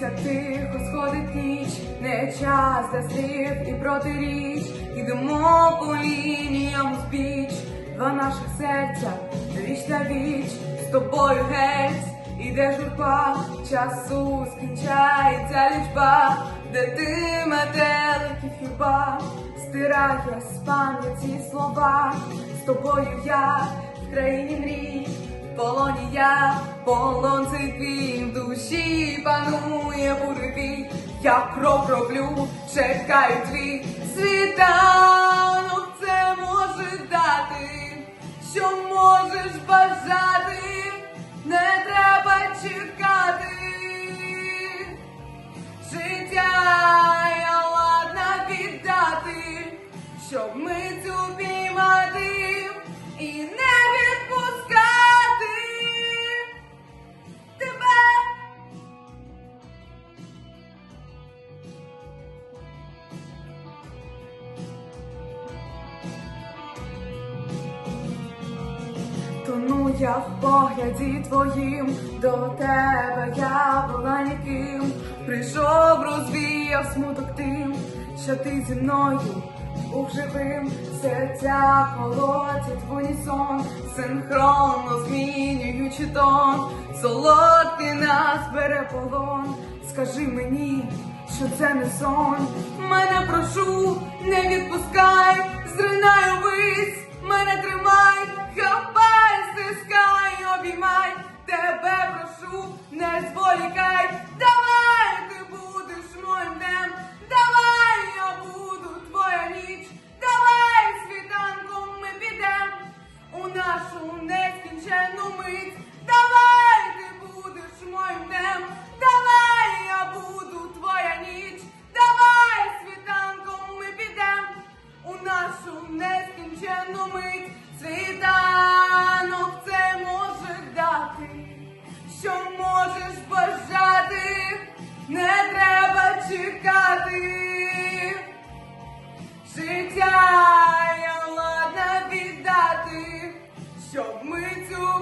Дивися, тихо сходить ніч, не час для слів і протиріч. Ідемо по лініям збіч, два наших серця, віч на віч, з тобою геть, іде журба, часу скінчається лічба, де ти метеликів хіба, стирає з пам'яті слова, з тобою я в країні мрій. В полоні я, полон цей твій, панує буревій, я крок роблю, чекаю твій світанок, це може дати, що можеш бажати, не треба чекати. Життя я ладна віддати, щоб мицю піймати. І не я в погляді твоїм, до тебе я була ніким. Прийшов, розвіяв смуток тим, що ти зі мною був живим, серця колотять в унісон, синхронно змінюючи тон, солодкий нас бере полон. Скажи мені, що це не сон. Мене прошу, не відпускай, зринаю вись, мене тримай, хапай, любить світанок, це може дати, що можеш бажати, не треба чекати. Життя я ладна віддати, щоб ми цю.